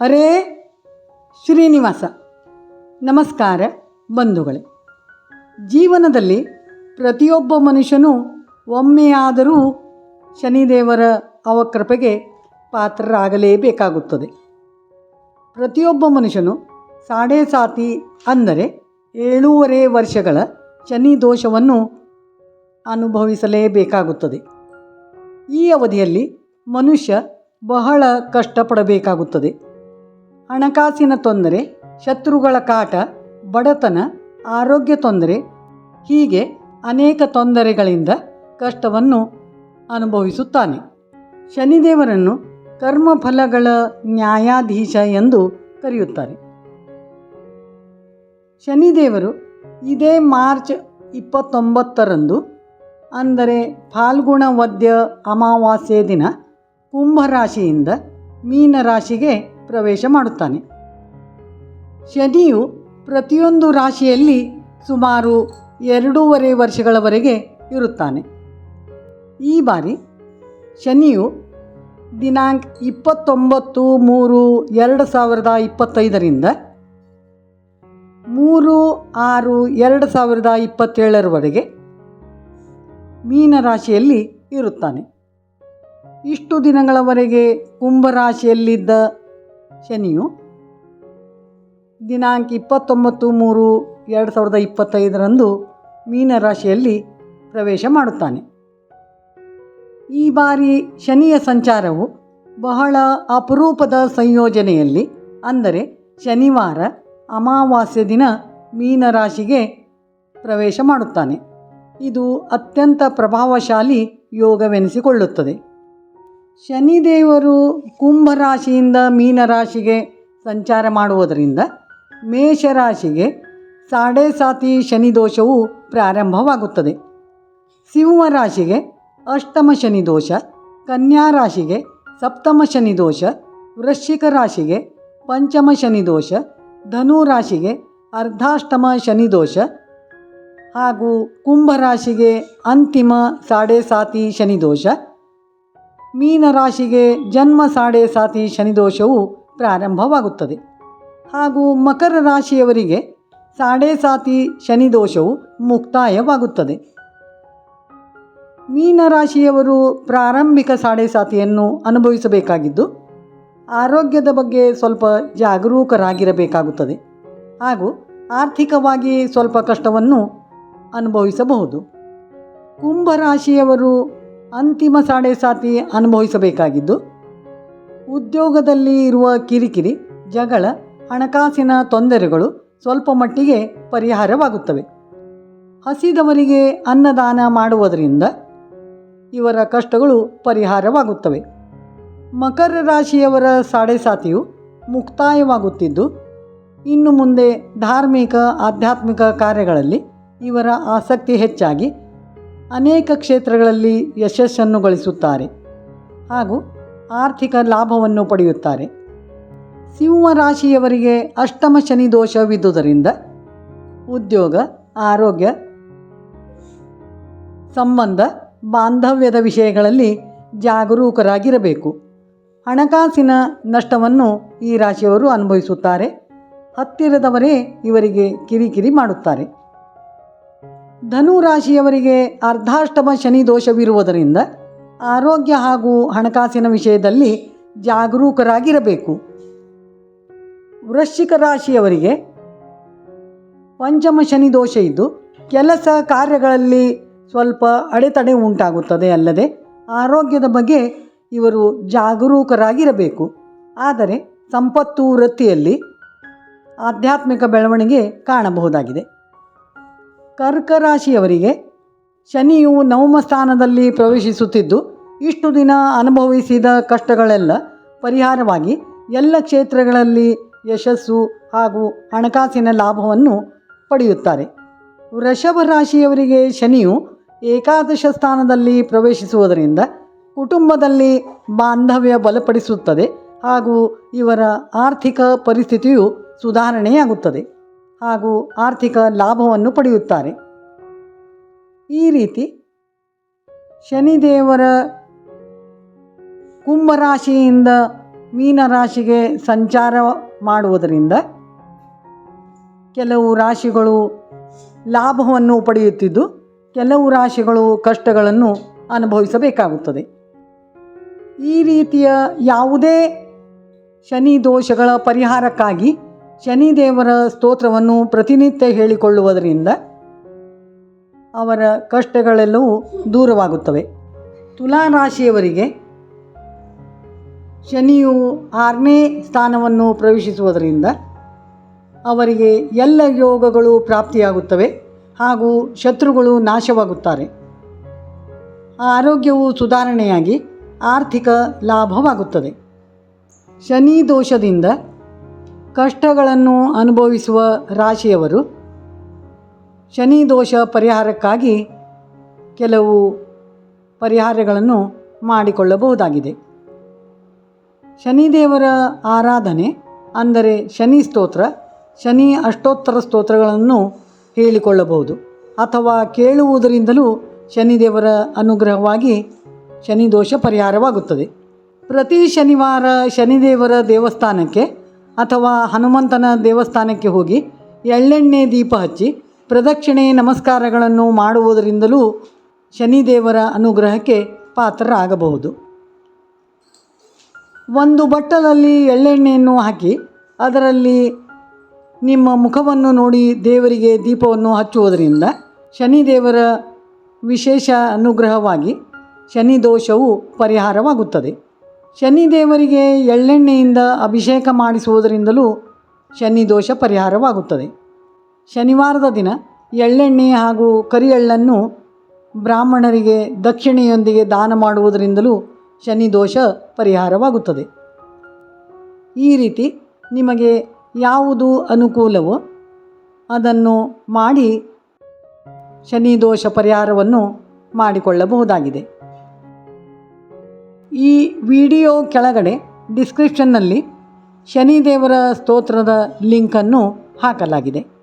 ಹರೇ ಶ್ರೀನಿವಾಸ. ನಮಸ್ಕಾರ ಬಂಧುಗಳೇ. ಜೀವನದಲ್ಲಿ ಪ್ರತಿಯೊಬ್ಬ ಮನುಷ್ಯನೂ ಒಮ್ಮೆಯಾದರೂ ಶನಿದೇವರ ಅವಕೃಪೆಗೆ ಪಾತ್ರರಾಗಲೇಬೇಕಾಗುತ್ತದೆ. ಪ್ರತಿಯೊಬ್ಬ ಮನುಷ್ಯನು ಸಾಡೆ ಸಾತಿ ಅಂದರೆ ಏಳೂವರೆ ವರ್ಷಗಳ ಶನಿ ದೋಷವನ್ನು ಅನುಭವಿಸಲೇಬೇಕಾಗುತ್ತದೆ. ಈ ಅವಧಿಯಲ್ಲಿ ಮನುಷ್ಯ ಬಹಳ ಕಷ್ಟಪಡಬೇಕಾಗುತ್ತದೆ. ಹಣಕಾಸಿನ ತೊಂದರೆ, ಶತ್ರುಗಳ ಕಾಟ, ಬಡತನ, ಆರೋಗ್ಯ ತೊಂದರೆ, ಹೀಗೆ ಅನೇಕ ತೊಂದರೆಗಳಿಂದ ಕಷ್ಟವನ್ನು ಅನುಭವಿಸುತ್ತಾನೆ. ಶನಿದೇವರನ್ನು ಕರ್ಮಫಲಗಳ ನ್ಯಾಯಾಧೀಶ ಎಂದು ಕರೆಯುತ್ತಾರೆ. ಶನಿದೇವರು ಇದೇ ಮಾರ್ಚ್ ಇಪ್ಪತ್ತೊಂಬತ್ತರಂದು, ಅಂದರೆ ಫಾಲ್ಗುಣ ವದ್ಯ ಅಮಾವಾಸ್ಯೆ ದಿನ, ಕುಂಭರಾಶಿಯಿಂದ ಮೀನರಾಶಿಗೆ ಪ್ರವೇಶ ಮಾಡುತ್ತಾನೆ. ಶನಿಯು ಪ್ರತಿಯೊಂದು ರಾಶಿಯಲ್ಲಿ ಸುಮಾರು ಎರಡೂವರೆ ವರ್ಷಗಳವರೆಗೆ ಇರುತ್ತಾನೆ. ಈ ಬಾರಿ ಶನಿಯು ದಿನಾಂಕ ಇಪ್ಪತ್ತೊಂಬತ್ತು ಮೂರು ಎರಡು ಸಾವಿರದ ಇಪ್ಪತ್ತೈದರಿಂದ ಮೂರು ಆರು ಎರಡು ಸಾವಿರದ ಇಪ್ಪತ್ತೇಳರವರೆಗೆ ಮೀನರಾಶಿಯಲ್ಲಿ ಇರುತ್ತಾನೆ. ಇಷ್ಟು ದಿನಗಳವರೆಗೆ ಕುಂಭರಾಶಿಯಲ್ಲಿದ್ದ ಶನಿಯು ದಿನಾಂಕ ಇಪ್ಪತ್ತೊಂಬತ್ತು ಮೂರು ಎರಡು ಸಾವಿರದ ಇಪ್ಪತ್ತೈದರಂದು ಮೀನರಾಶಿಯಲ್ಲಿ ಪ್ರವೇಶ ಮಾಡುತ್ತಾನೆ. ಈ ಬಾರಿ ಶನಿಯ ಸಂಚಾರವು ಬಹಳ ಅಪರೂಪದ ಸಂಯೋಜನೆಯಲ್ಲಿ, ಅಂದರೆ ಶನಿವಾರ ಅಮಾವಾಸ್ಯ ದಿನ ಮೀನರಾಶಿಗೆ ಪ್ರವೇಶ ಮಾಡುತ್ತಾನೆ. ಇದು ಅತ್ಯಂತ ಪ್ರಭಾವಶಾಲಿ ಯೋಗವೆನಿಸಿಕೊಳ್ಳುತ್ತದೆ. ಶನಿದೇವರು ಕುಂಭರಾಶಿಯಿಂದ ಮೀನರಾಶಿಗೆ ಸಂಚಾರ ಮಾಡುವುದರಿಂದ ಮೇಷರಾಶಿಗೆ ಸಾಡೆ ಸಾತಿ ಶನಿ ದೋಷವು ಪ್ರಾರಂಭವಾಗುತ್ತದೆ. ಸಿಂಹರಾಶಿಗೆ ಅಷ್ಟಮ ಶನಿ ದೋಷ, ಕನ್ಯಾ ರಾಶಿಗೆ ಸಪ್ತಮ ಶನಿ ದೋಷ, ವೃಶ್ಚಿಕ ರಾಶಿಗೆ ಪಂಚಮ ಶನಿ ದೋಷ, ಧನು ರಾಶಿಗೆ ಅರ್ಧಾಷ್ಟಮ ಶನಿ ದೋಷ ಹಾಗೂ ಕುಂಭರಾಶಿಗೆ ಅಂತಿಮ ಸಾಡೆ ಸಾತಿ ಶನಿ ದೋಷ ಮೀನರಾಶಿಗೆ ಜನ್ಮ ಸಾಡೆ ಸಾತಿ ಶನಿದೋಷವು ಪ್ರಾರಂಭವಾಗುತ್ತದೆ. ಹಾಗೂ ಮಕರ ರಾಶಿಯವರಿಗೆ ಸಾಡೆ ಸಾತಿ ಶನಿ ದೋಷವು ಮುಕ್ತಾಯವಾಗುತ್ತದೆ. ಮೀನರಾಶಿಯವರು ಪ್ರಾರಂಭಿಕ ಸಾಡೆ ಸಾತಿಯನ್ನು ಅನುಭವಿಸಬೇಕಾಗಿದ್ದು, ಆರೋಗ್ಯದ ಬಗ್ಗೆ ಸ್ವಲ್ಪ ಜಾಗರೂಕರಾಗಿರಬೇಕಾಗುತ್ತದೆ. ಹಾಗೂ ಆರ್ಥಿಕವಾಗಿ ಸ್ವಲ್ಪ ಕಷ್ಟವನ್ನು ಅನುಭವಿಸಬಹುದು. ಕುಂಭರಾಶಿಯವರು ಅಂತಿಮ ಸಾಡೆ ಸಾತಿ ಅನುಭವಿಸಬೇಕಾಗಿದ್ದು, ಉದ್ಯೋಗದಲ್ಲಿ ಇರುವ ಕಿರಿಕಿರಿ, ಜಗಳ, ಹಣಕಾಸಿನ ತೊಂದರೆಗಳು ಸ್ವಲ್ಪ ಮಟ್ಟಿಗೆ ಪರಿಹಾರವಾಗುತ್ತವೆ. ಹಸಿದವರಿಗೆ ಅನ್ನದಾನ ಮಾಡುವುದರಿಂದ ಇವರ ಕಷ್ಟಗಳು ಪರಿಹಾರವಾಗುತ್ತವೆ. ಮಕರ ರಾಶಿಯವರ ಸಾಡೆ ಸಾತಿಯು ಮುಕ್ತಾಯವಾಗುತ್ತಿದ್ದು, ಇನ್ನು ಮುಂದೆ ಧಾರ್ಮಿಕ, ಆಧ್ಯಾತ್ಮಿಕ ಕಾರ್ಯಗಳಲ್ಲಿ ಇವರ ಆಸಕ್ತಿ ಹೆಚ್ಚಾಗಿ ಅನೇಕ ಕ್ಷೇತ್ರಗಳಲ್ಲಿ ಯಶಸ್ಸನ್ನು ಗಳಿಸುತ್ತಾರೆ ಹಾಗೂ ಆರ್ಥಿಕ ಲಾಭವನ್ನು ಪಡೆಯುತ್ತಾರೆ. ಸಿಂಹ ರಾಶಿಯವರಿಗೆ ಅಷ್ಟಮ ಶನಿ ದೋಷವಿದ್ದುದರಿಂದ ಉದ್ಯೋಗ, ಆರೋಗ್ಯ ಸಂಬಂಧ, ಬಾಂಧವ್ಯದ ವಿಷಯಗಳಲ್ಲಿ ಜಾಗರೂಕರಾಗಿರಬೇಕು. ಹಣಕಾಸಿನ ನಷ್ಟವನ್ನು ಈ ರಾಶಿಯವರು ಅನುಭವಿಸುತ್ತಾರೆ. ಹತ್ತಿರದವರೇ ಇವರಿಗೆ ಕಿರಿಕಿರಿ ಮಾಡುತ್ತಾರೆ. ಧನು ರಾಶಿಯವರಿಗೆ ಅರ್ಧಾಷ್ಟಮ ಶನಿ ದೋಷವಿರುವುದರಿಂದ ಆರೋಗ್ಯ ಹಾಗೂ ಹಣಕಾಸಿನ ವಿಷಯದಲ್ಲಿ ಜಾಗರೂಕರಾಗಿರಬೇಕು. ವೃಶ್ಚಿಕ ರಾಶಿಯವರಿಗೆ ಪಂಚಮ ಶನಿ ದೋಷ ಇದ್ದು, ಕೆಲಸ ಕಾರ್ಯಗಳಲ್ಲಿ ಸ್ವಲ್ಪ ಅಡೆತಡೆ ಉಂಟಾಗುತ್ತದೆ ಅಲ್ಲದೆ ಆರೋಗ್ಯದ ಬಗ್ಗೆ ಇವರು ಜಾಗರೂಕರಾಗಿರಬೇಕು. ಆದರೆ ಸಂಪತ್ತು ವೃತ್ತಿಯಲ್ಲಿ ಆಧ್ಯಾತ್ಮಿಕ ಬೆಳವಣಿಗೆ ಕಾಣಬಹುದಾಗಿದೆ. ಕರ್ಕ ರಾಶಿಯವರಿಗೆ ಶನಿಯು ನವಮ ಸ್ಥಾನದಲ್ಲಿ ಪ್ರವೇಶಿಸುತ್ತಿದ್ದು, ಇಷ್ಟು ದಿನ ಅನುಭವಿಸಿದ ಕಷ್ಟಗಳೆಲ್ಲ ಪರಿಹಾರವಾಗಿ ಎಲ್ಲ ಕ್ಷೇತ್ರಗಳಲ್ಲಿ ಯಶಸ್ಸು ಹಾಗೂ ಹಣಕಾಸಿನ ಲಾಭವನ್ನು ಪಡೆಯುತ್ತಾರೆ. ವೃಷಭ ರಾಶಿಯವರಿಗೆ ಶನಿಯು ಏಕಾದಶ ಸ್ಥಾನದಲ್ಲಿ ಪ್ರವೇಶಿಸುವುದರಿಂದ ಕುಟುಂಬದಲ್ಲಿ ಬಾಂಧವ್ಯ ಬಲಪಡಿಸುತ್ತದೆ ಹಾಗೂ ಇವರ ಆರ್ಥಿಕ ಪರಿಸ್ಥಿತಿಯು ಸುಧಾರಣೆಯಾಗುತ್ತದೆ. ಹಾಗೂ ಆರ್ಥಿಕ ಲಾಭವನ್ನು ಪಡೆಯುತ್ತಾರೆ. ಈ ರೀತಿ ಶನಿದೇವರ ಕುಂಭರಾಶಿಯಿಂದ ಮೀನರಾಶಿಗೆ ಸಂಚಾರ ಮಾಡುವುದರಿಂದ ಕೆಲವು ರಾಶಿಗಳು ಲಾಭವನ್ನು ಪಡೆಯುತ್ತಿದ್ದು, ಕೆಲವು ರಾಶಿಗಳು ಕಷ್ಟಗಳನ್ನು ಅನುಭವಿಸಬೇಕಾಗುತ್ತದೆ. ಈ ರೀತಿಯ ಯಾವುದೇ ಶನಿ ದೋಷಗಳ ಪರಿಹಾರಕ್ಕಾಗಿ ಶನಿದೇವರ ಸ್ತೋತ್ರವನ್ನು ಪ್ರತಿನಿತ್ಯ ಹೇಳಿಕೊಳ್ಳುವುದರಿಂದ ಅವರ ಕಷ್ಟಗಳೆಲ್ಲವೂ ದೂರವಾಗುತ್ತವೆ. ತುಲಾ ರಾಶಿಯವರಿಗೆ ಶನಿಯು ಆರನೇ ಸ್ಥಾನವನ್ನು ಪ್ರವೇಶಿಸುವುದರಿಂದ ಅವರಿಗೆ ಎಲ್ಲ ಯೋಗಗಳು ಪ್ರಾಪ್ತಿಯಾಗುತ್ತವೆ ಹಾಗೂ ಶತ್ರುಗಳು ನಾಶವಾಗುತ್ತಾರೆ. ಆರೋಗ್ಯವು ಸುಧಾರಣೆಯಾಗಿ ಆರ್ಥಿಕ ಲಾಭವಾಗುತ್ತದೆ. ಶನಿ ದೋಷದಿಂದ ಕಷ್ಟಗಳನ್ನು ಅನುಭವಿಸುವ ರಾಶಿಯವರು ಶನಿ ದೋಷ ಪರಿಹಾರಕ್ಕಾಗಿ ಕೆಲವು ಪರಿಹಾರಗಳನ್ನು ಮಾಡಿಕೊಳ್ಳಬಹುದಾಗಿದೆ. ಶನಿದೇವರ ಆರಾಧನೆ ಅಂದರೆ ಶನಿ ಸ್ತೋತ್ರ, ಶನಿ ಅಷ್ಟೋತ್ತರ ಸ್ತೋತ್ರಗಳನ್ನು ಹೇಳಿಕೊಳ್ಳಬಹುದು ಅಥವಾ ಕೇಳುವುದರಿಂದಲೂ ಶನಿದೇವರ ಅನುಗ್ರಹವಾಗಿ ಶನಿ ದೋಷ ಪರಿಹಾರವಾಗುತ್ತದೆ. ಪ್ರತಿ ಶನಿವಾರ ಶನಿದೇವರ ದೇವಸ್ಥಾನಕ್ಕೆ ಅಥವಾ ಹನುಮಂತನ ದೇವಸ್ಥಾನಕ್ಕೆ ಹೋಗಿ ಎಳ್ಳೆಣ್ಣೆ ದೀಪ ಹಚ್ಚಿ ಪ್ರದಕ್ಷಿಣೆ ನಮಸ್ಕಾರಗಳನ್ನು ಮಾಡುವುದರಿಂದಲೂ ಶನಿದೇವರ ಅನುಗ್ರಹಕ್ಕೆ ಪಾತ್ರರಾಗಬಹುದು. ಒಂದು ಬಟ್ಟಲಲ್ಲಿ ಎಳ್ಳೆಣ್ಣೆಯನ್ನು ಹಾಕಿ ಅದರಲ್ಲಿ ನಿಮ್ಮ ಮುಖವನ್ನು ನೋಡಿ ದೇವರಿಗೆ ದೀಪವನ್ನು ಹಚ್ಚುವುದರಿಂದ ಶನಿದೇವರ ವಿಶೇಷ ಅನುಗ್ರಹವಾಗಿ ಶನಿ ದೋಷವು ಪರಿಹಾರವಾಗುತ್ತದೆ. ಶನಿದೇವರಿಗೆ ಎಳ್ಳೆಣ್ಣೆಯಿಂದ ಅಭಿಷೇಕ ಮಾಡಿಸುವುದರಿಂದಲೂ ಶನಿ ದೋಷ ಪರಿಹಾರವಾಗುತ್ತದೆ. ಶನಿವಾರದ ದಿನ ಎಳ್ಳೆಣ್ಣೆ ಹಾಗೂ ಕರಿ ಎಳ್ಳನ್ನು ಬ್ರಾಹ್ಮಣರಿಗೆ ದಕ್ಷಿಣೆಯೊಂದಿಗೆ ದಾನ ಮಾಡುವುದರಿಂದಲೂ ಶನಿ ದೋಷ ಪರಿಹಾರವಾಗುತ್ತದೆ. ಈ ರೀತಿ ನಿಮಗೆ ಯಾವುದು ಅನುಕೂಲವೋ ಅದನ್ನು ಮಾಡಿ ಶನಿ ದೋಷ ಪರಿಹಾರವನ್ನು ಮಾಡಿಕೊಳ್ಳಬಹುದಾಗಿದೆ. ಈ ವಿಡಿಯೋ ಕೆಳಗಡೆ ಡಿಸ್ಕ್ರಿಪ್ಷನ್ನಲ್ಲಿ ಶನಿದೇವರ ಸ್ತೋತ್ರದ ಲಿಂಕನ್ನು ಹಾಕಲಾಗಿದೆ.